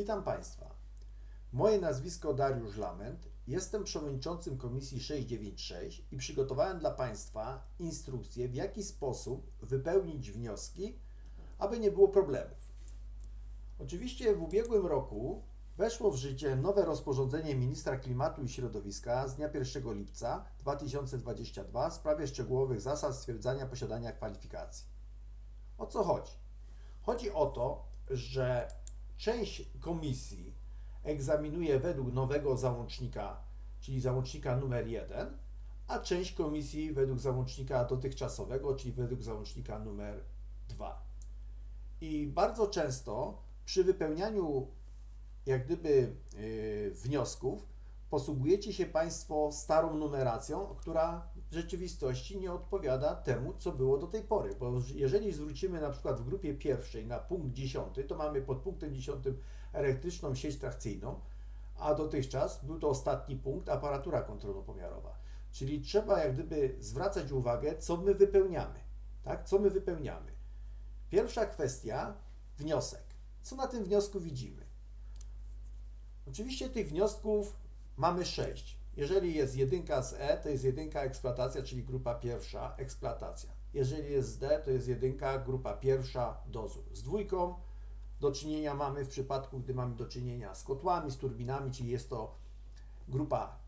Witam Państwa. Moje nazwisko Dariusz Lament. Jestem przewodniczącym Komisji 696 i przygotowałem dla Państwa instrukcję, w jaki sposób wypełnić wnioski, aby nie było problemów. Oczywiście w ubiegłym roku weszło w życie nowe rozporządzenie ministra klimatu i środowiska z dnia 1 lipca 2022 w sprawie szczegółowych zasad stwierdzania posiadania kwalifikacji. O co chodzi? Chodzi o to, że część komisji egzaminuje według nowego załącznika, czyli załącznika numer 1, a część komisji według załącznika dotychczasowego, czyli według załącznika numer 2. I bardzo często przy wypełnianiu jak gdyby yy, wniosków posługujecie się Państwo starą numeracją, która rzeczywistości nie odpowiada temu, co było do tej pory. Bo jeżeli zwrócimy na przykład w grupie pierwszej na punkt 10, to mamy pod punktem 10 elektryczną sieć trakcyjną, a dotychczas był to ostatni punkt aparatura kontrolno-pomiarowa. Czyli trzeba jak gdyby zwracać uwagę, co my wypełniamy. Tak? Co my wypełniamy. Pierwsza kwestia, wniosek. Co na tym wniosku widzimy? Oczywiście tych wniosków mamy sześć. Jeżeli jest jedynka z E, to jest jedynka eksploatacja, czyli grupa pierwsza eksploatacja. Jeżeli jest z D, to jest jedynka grupa pierwsza dozór. Z dwójką do czynienia mamy w przypadku, gdy mamy do czynienia z kotłami, z turbinami, czyli jest to grupa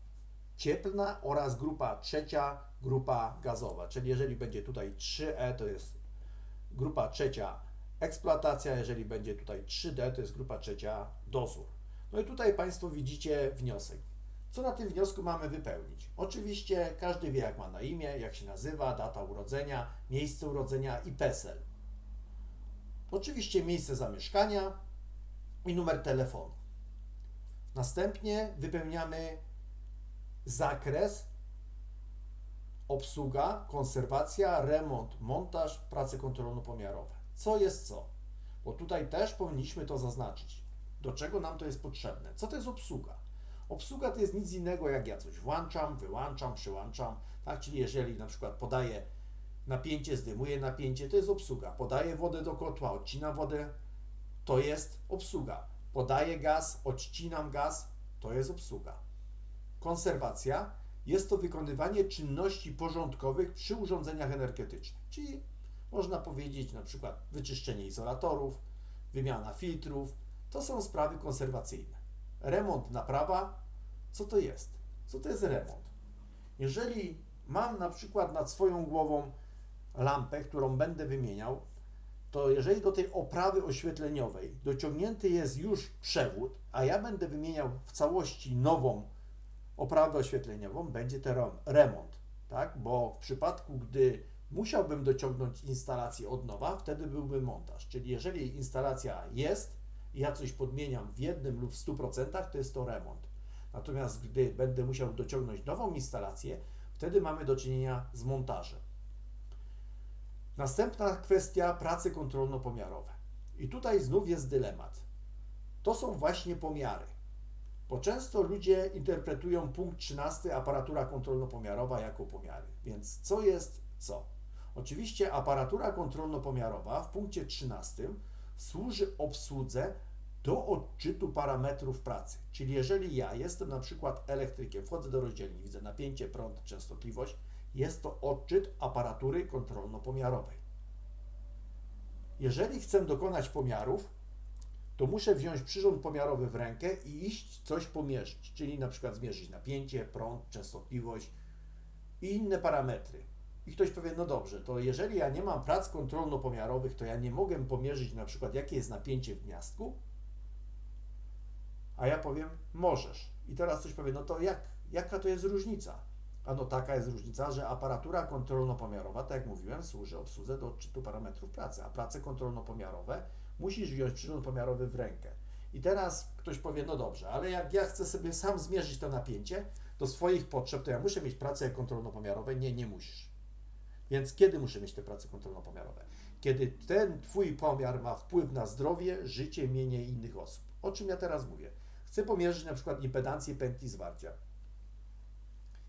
cieplna oraz grupa trzecia, grupa gazowa. Czyli jeżeli będzie tutaj 3E, to jest grupa trzecia eksploatacja, jeżeli będzie tutaj 3D, to jest grupa trzecia dozór. No i tutaj Państwo widzicie wniosek. Co na tym wniosku mamy wypełnić? Oczywiście każdy wie, jak ma na imię, jak się nazywa, data urodzenia, miejsce urodzenia i PESEL. Oczywiście miejsce zamieszkania i numer telefonu. Następnie wypełniamy zakres, obsługa, konserwacja, remont, montaż, prace kontrolno-pomiarowe. Co jest co? Bo tutaj też powinniśmy to zaznaczyć. Do czego nam to jest potrzebne? Co to jest obsługa? Obsługa to jest nic innego, jak ja coś włączam, wyłączam, przyłączam, tak? Czyli jeżeli na przykład podaję napięcie, zdejmuję napięcie, to jest obsługa. Podaję wodę do kotła, odcinam wodę, to jest obsługa. Podaję gaz, odcinam gaz, to jest obsługa. Konserwacja jest to wykonywanie czynności porządkowych przy urządzeniach energetycznych, czyli można powiedzieć na przykład wyczyszczenie izolatorów, wymiana filtrów, to są sprawy konserwacyjne. Remont, naprawa, co to jest? Co to jest remont? Jeżeli mam na przykład nad swoją głową lampę, którą będę wymieniał, to jeżeli do tej oprawy oświetleniowej dociągnięty jest już przewód, a ja będę wymieniał w całości nową oprawę oświetleniową, będzie to remont, tak? Bo w przypadku, gdy musiałbym dociągnąć instalację od nowa, wtedy byłby montaż. Czyli jeżeli instalacja jest, ja coś podmieniam w jednym lub w 100%, to jest to remont. Natomiast gdy będę musiał dociągnąć nową instalację, wtedy mamy do czynienia z montażem. Następna kwestia prace kontrolno-pomiarowe. I tutaj znów jest dylemat. To są właśnie pomiary. Bo często ludzie interpretują punkt 13 aparatura kontrolno-pomiarowa jako pomiary. Więc co jest co? Oczywiście aparatura kontrolno-pomiarowa w punkcie 13 służy obsłudze do odczytu parametrów pracy. Czyli jeżeli ja jestem na przykład elektrykiem, wchodzę do rozdzielni, widzę napięcie, prąd, częstotliwość, jest to odczyt aparatury kontrolno-pomiarowej. Jeżeli chcę dokonać pomiarów, to muszę wziąć przyrząd pomiarowy w rękę i iść coś pomierzyć, czyli na przykład zmierzyć napięcie, prąd, częstotliwość i inne parametry. I ktoś powie, no dobrze, to jeżeli ja nie mam prac kontrolno-pomiarowych, to ja nie mogę pomierzyć na przykład, jakie jest napięcie w gniazdku? A ja powiem, możesz. I teraz ktoś powie, no to jak, jaka to jest różnica? Ano taka jest różnica, że aparatura kontrolno-pomiarowa, tak jak mówiłem, służy obsłudze do odczytu parametrów pracy, a prace kontrolno-pomiarowe musisz wziąć przyrząd pomiarowy w rękę. I teraz ktoś powie, no dobrze, ale jak ja chcę sobie sam zmierzyć to napięcie do swoich potrzeb, to ja muszę mieć prace kontrolno-pomiarowe? Nie, nie musisz. Więc kiedy muszę mieć te prace kontrolno-pomiarowe? Kiedy ten Twój pomiar ma wpływ na zdrowie, życie, mienie innych osób. O czym ja teraz mówię? Chcę pomierzyć na przykład impedancję pętli zwarcia.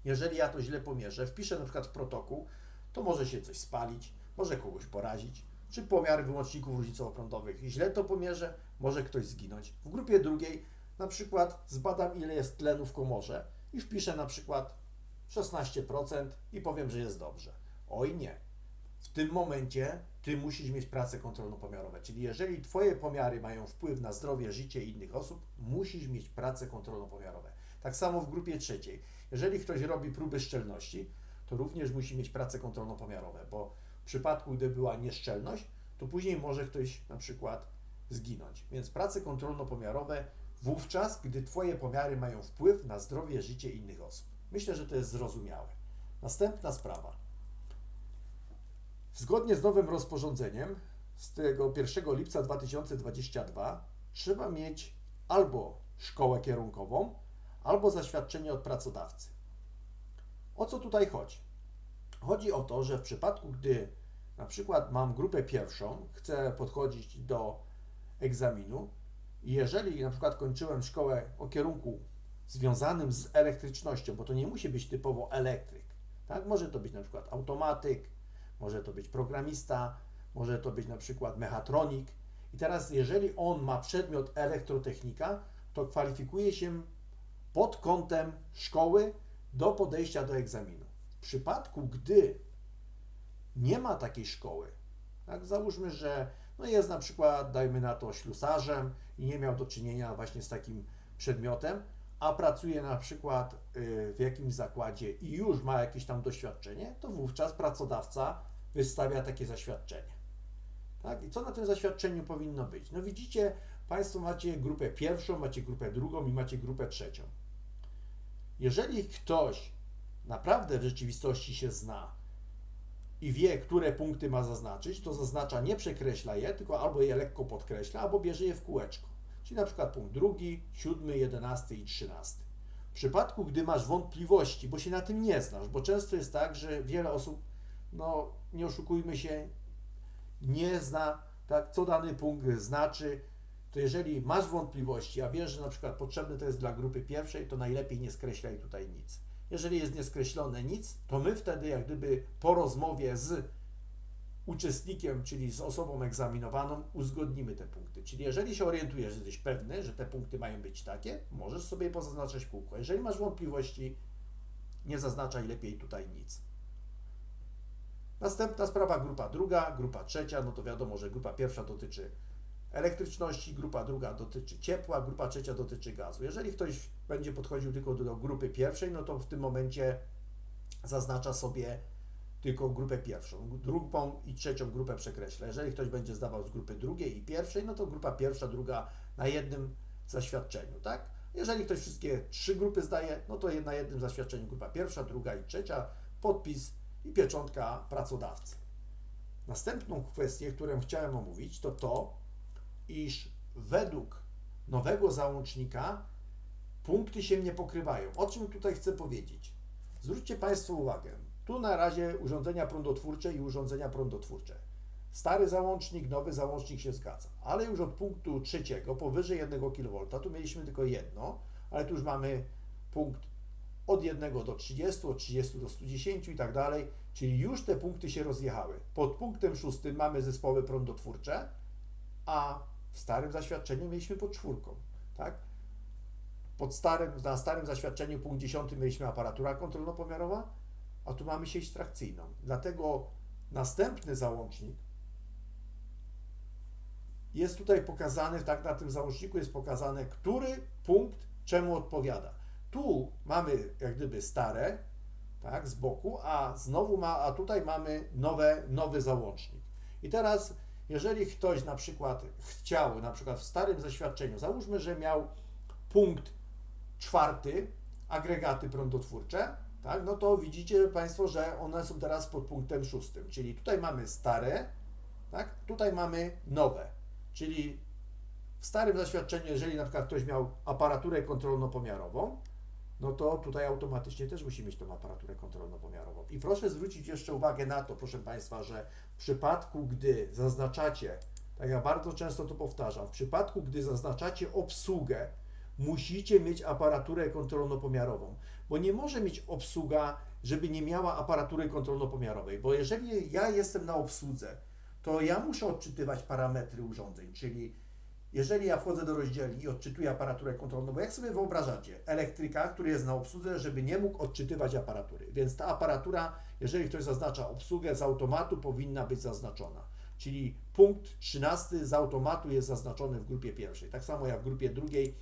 Jeżeli ja to źle pomierzę, wpiszę na przykład w protokół, to może się coś spalić, może kogoś porazić. czy pomiar wyłączników różnicowo-prądowych. Źle to pomierzę, może ktoś zginąć. W grupie drugiej na przykład zbadam ile jest tlenu w komorze i wpiszę na przykład 16% i powiem, że jest dobrze. Oj nie. W tym momencie ty musisz mieć pracę kontrolno-pomiarowe. Czyli jeżeli twoje pomiary mają wpływ na zdrowie, życie innych osób, musisz mieć pracę kontrolno-pomiarowe. Tak samo w grupie trzeciej. Jeżeli ktoś robi próby szczelności, to również musi mieć pracę kontrolno-pomiarowe, bo w przypadku, gdy była nieszczelność, to później może ktoś na przykład zginąć. Więc prace kontrolno-pomiarowe wówczas, gdy Twoje pomiary mają wpływ na zdrowie, życie innych osób. Myślę, że to jest zrozumiałe. Następna sprawa. Zgodnie z nowym rozporządzeniem z tego 1 lipca 2022 trzeba mieć albo szkołę kierunkową, albo zaświadczenie od pracodawcy. O co tutaj chodzi? Chodzi o to, że w przypadku, gdy na przykład mam grupę pierwszą, chcę podchodzić do egzaminu jeżeli na przykład kończyłem szkołę o kierunku związanym z elektrycznością, bo to nie musi być typowo elektryk, tak? Może to być na przykład automatyk, może to być programista, może to być na przykład mechatronik. I teraz, jeżeli on ma przedmiot elektrotechnika, to kwalifikuje się pod kątem szkoły do podejścia do egzaminu. W przypadku, gdy nie ma takiej szkoły, tak, załóżmy, że no jest na przykład, dajmy na to, ślusarzem i nie miał do czynienia właśnie z takim przedmiotem, a pracuje na przykład y, w jakimś zakładzie i już ma jakieś tam doświadczenie, to wówczas pracodawca wystawia takie zaświadczenie. Tak? I co na tym zaświadczeniu powinno być? No widzicie, Państwo macie grupę pierwszą, macie grupę drugą i macie grupę trzecią. Jeżeli ktoś naprawdę w rzeczywistości się zna i wie, które punkty ma zaznaczyć, to zaznacza, nie przekreśla je, tylko albo je lekko podkreśla, albo bierze je w kółeczko. Czyli na przykład punkt drugi, siódmy, jedenasty i trzynasty. W przypadku, gdy masz wątpliwości, bo się na tym nie znasz, bo często jest tak, że wiele osób, no nie oszukujmy się, nie zna, tak, co dany punkt znaczy, to jeżeli masz wątpliwości, a wiesz, że na przykład potrzebne to jest dla grupy pierwszej, to najlepiej nie skreślaj tutaj nic. Jeżeli jest nieskreślone nic, to my wtedy jak gdyby po rozmowie z uczestnikiem, czyli z osobą egzaminowaną, uzgodnimy te punkty. Czyli jeżeli się orientujesz, że jesteś pewny, że te punkty mają być takie, możesz sobie pozaznaczać kółko. Jeżeli masz wątpliwości, nie zaznaczaj lepiej tutaj nic. Następna sprawa, grupa druga, grupa trzecia, no to wiadomo, że grupa pierwsza dotyczy elektryczności, grupa druga dotyczy ciepła, grupa trzecia dotyczy gazu. Jeżeli ktoś będzie podchodził tylko do, grupy pierwszej, no to w tym momencie zaznacza sobie tylko grupę pierwszą. Drugą i trzecią grupę przekreśla. Jeżeli ktoś będzie zdawał z grupy drugiej i pierwszej, no to grupa pierwsza, druga na jednym zaświadczeniu, tak? Jeżeli ktoś wszystkie trzy grupy zdaje, no to na jednym zaświadczeniu grupa pierwsza, druga i trzecia, podpis i pieczątka pracodawcy. Następną kwestię, którą chciałem omówić, to to, iż według nowego załącznika punkty się nie pokrywają. O czym tutaj chcę powiedzieć? Zwróćcie Państwo uwagę. Tu na razie urządzenia prądotwórcze i urządzenia prądotwórcze. Stary załącznik, nowy załącznik się zgadza, ale już od punktu trzeciego, powyżej 1 kV, tu mieliśmy tylko jedno, ale tu już mamy punkt od 1 do 30, od 30 do 110 i tak dalej, czyli już te punkty się rozjechały. Pod punktem szóstym mamy zespoły prądotwórcze, a w starym zaświadczeniu mieliśmy pod czwórką, tak? Pod starym, na starym zaświadczeniu punkt 10 mieliśmy aparatura kontrolno-pomiarowa, a tu mamy sieć trakcyjną. Dlatego następny załącznik jest tutaj pokazany, tak na tym załączniku jest pokazane, który punkt czemu odpowiada. Tu mamy jak gdyby stare, tak, z boku, a znowu ma, a tutaj mamy nowe, nowy załącznik. I teraz, jeżeli ktoś na przykład chciał, na przykład w starym zaświadczeniu, załóżmy, że miał punkt czwarty, agregaty prądotwórcze, tak, no to widzicie Państwo, że one są teraz pod punktem szóstym, czyli tutaj mamy stare, tak, tutaj mamy nowe, czyli w starym zaświadczeniu, jeżeli na przykład ktoś miał aparaturę kontrolno-pomiarową, no to tutaj automatycznie też musi mieć tą aparaturę kontrolno-pomiarową. I proszę zwrócić jeszcze uwagę na to, proszę Państwa, że w przypadku, gdy zaznaczacie, tak ja bardzo często to powtarzam, w przypadku, gdy zaznaczacie obsługę, musicie mieć aparaturę kontrolno-pomiarową, bo nie może mieć obsługa, żeby nie miała aparatury kontrolno-pomiarowej, bo jeżeli ja jestem na obsłudze, to ja muszę odczytywać parametry urządzeń, czyli jeżeli ja wchodzę do rozdziału i odczytuję aparaturę kontrolną, bo jak sobie wyobrażacie, elektryka, który jest na obsłudze, żeby nie mógł odczytywać aparatury. Więc ta aparatura, jeżeli ktoś zaznacza obsługę z automatu, powinna być zaznaczona. Czyli punkt 13 z automatu jest zaznaczony w grupie pierwszej. Tak samo jak w grupie drugiej,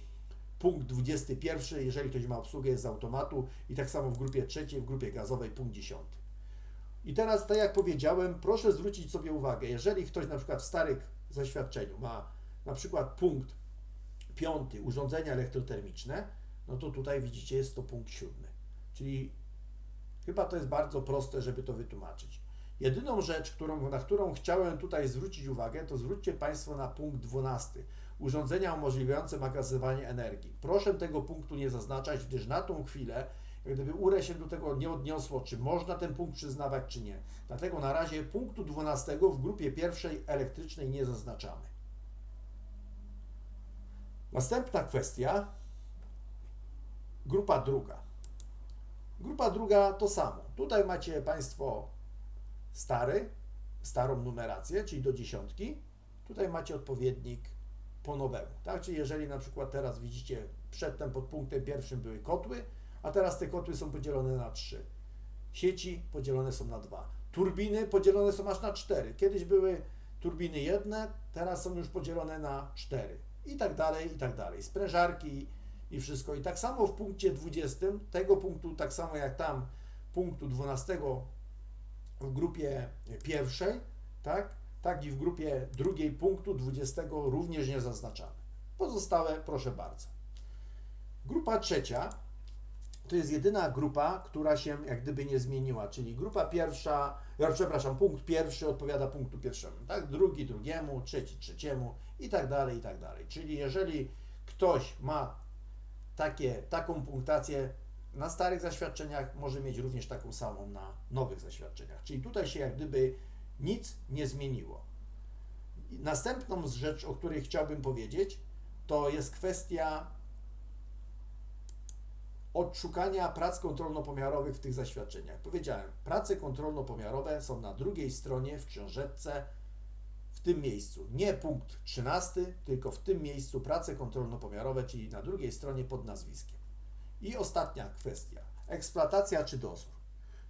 punkt 21, jeżeli ktoś ma obsługę, jest z automatu i tak samo w grupie trzeciej, w grupie gazowej punkt 10. I teraz, tak jak powiedziałem, proszę zwrócić sobie uwagę, jeżeli ktoś na przykład w starych zaświadczeniu ma na przykład punkt piąty urządzenia elektrotermiczne, no to tutaj widzicie jest to punkt siódmy. Czyli chyba to jest bardzo proste, żeby to wytłumaczyć. Jedyną rzecz, którą, na którą chciałem tutaj zwrócić uwagę, to zwróćcie Państwo na punkt 12. Urządzenia umożliwiające magazynowanie energii. Proszę tego punktu nie zaznaczać, gdyż na tą chwilę, jak gdyby URE się do tego nie odniosło, czy można ten punkt przyznawać, czy nie. Dlatego na razie punktu 12 w grupie pierwszej elektrycznej nie zaznaczamy. Następna kwestia, grupa druga. Grupa druga to samo. Tutaj macie Państwo stary, starą numerację, czyli do dziesiątki. Tutaj macie odpowiednik po nowemu. Tak? Czyli jeżeli na przykład teraz widzicie, przedtem pod punktem pierwszym były kotły, a teraz te kotły są podzielone na trzy. Sieci podzielone są na dwa. Turbiny podzielone są aż na cztery. Kiedyś były turbiny jedne, teraz są już podzielone na cztery. I tak dalej, i tak dalej. Sprężarki i wszystko. I tak samo w punkcie 20, tego punktu, tak samo jak tam, punktu 12 w grupie pierwszej, tak? Tak i w grupie drugiej punktu 20 również nie zaznaczamy. Pozostałe proszę bardzo. Grupa trzecia to jest jedyna grupa, która się jak gdyby nie zmieniła, czyli grupa pierwsza, ja przepraszam, punkt pierwszy odpowiada punktu pierwszemu, tak? Drugi drugiemu, trzeci trzeciemu i tak dalej, i tak dalej. Czyli jeżeli ktoś ma takie, taką punktację na starych zaświadczeniach, może mieć również taką samą na nowych zaświadczeniach. Czyli tutaj się jak gdyby nic nie zmieniło. Następną rzecz, o której chciałbym powiedzieć, to jest kwestia odszukania prac kontrolno-pomiarowych w tych zaświadczeniach. Powiedziałem, prace kontrolno-pomiarowe są na drugiej stronie w książeczce w tym miejscu. Nie punkt 13, tylko w tym miejscu prace kontrolno-pomiarowe, czyli na drugiej stronie pod nazwiskiem. I ostatnia kwestia. Eksploatacja czy dozór.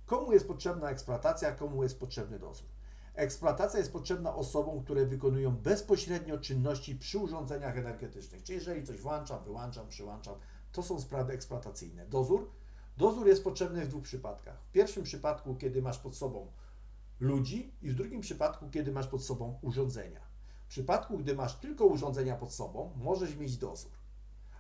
Komu jest potrzebna eksploatacja, komu jest potrzebny dozór? Eksploatacja jest potrzebna osobom, które wykonują bezpośrednio czynności przy urządzeniach energetycznych. Czyli jeżeli coś włączam, wyłączam, przyłączam, to są sprawy eksploatacyjne. Dozór? Dozór jest potrzebny w dwóch przypadkach. W pierwszym przypadku, kiedy masz pod sobą ludzi i w drugim przypadku, kiedy masz pod sobą urządzenia. W przypadku, gdy masz tylko urządzenia pod sobą, możesz mieć dozór.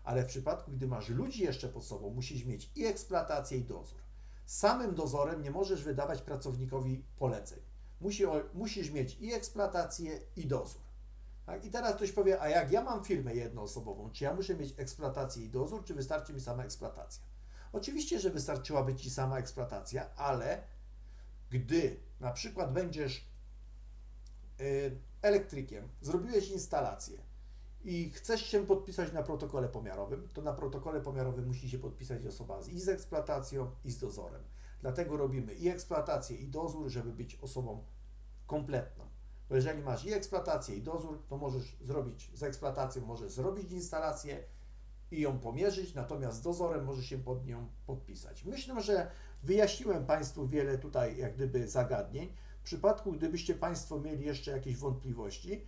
Ale w przypadku, gdy masz ludzi jeszcze pod sobą, musisz mieć i eksploatację, i dozór. Samym dozorem nie możesz wydawać pracownikowi poleceń. Musi, musisz mieć i eksploatację, i dozór. Tak? I teraz ktoś powie, a jak ja mam firmę jednoosobową, czy ja muszę mieć eksploatację i dozór, czy wystarczy mi sama eksploatacja? Oczywiście, że wystarczyłaby Ci sama eksploatacja, ale gdy na przykład będziesz y, elektrykiem, zrobiłeś instalację i chcesz się podpisać na protokole pomiarowym, to na protokole pomiarowym musi się podpisać osoba z, i z eksploatacją, i z dozorem. Dlatego robimy i eksploatację, i dozór, żeby być osobą kompletną. Bo jeżeli masz i eksploatację, i dozór, to możesz zrobić z eksploatacją, możesz zrobić instalację i ją pomierzyć, natomiast z dozorem możesz się pod nią podpisać. Myślę, że wyjaśniłem Państwu wiele tutaj jak gdyby zagadnień. W przypadku, gdybyście Państwo mieli jeszcze jakieś wątpliwości,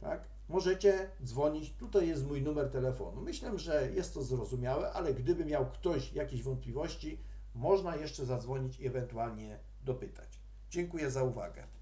tak, możecie dzwonić. Tutaj jest mój numer telefonu. Myślę, że jest to zrozumiałe, ale gdyby miał ktoś jakieś wątpliwości, można jeszcze zadzwonić i ewentualnie dopytać. Dziękuję za uwagę.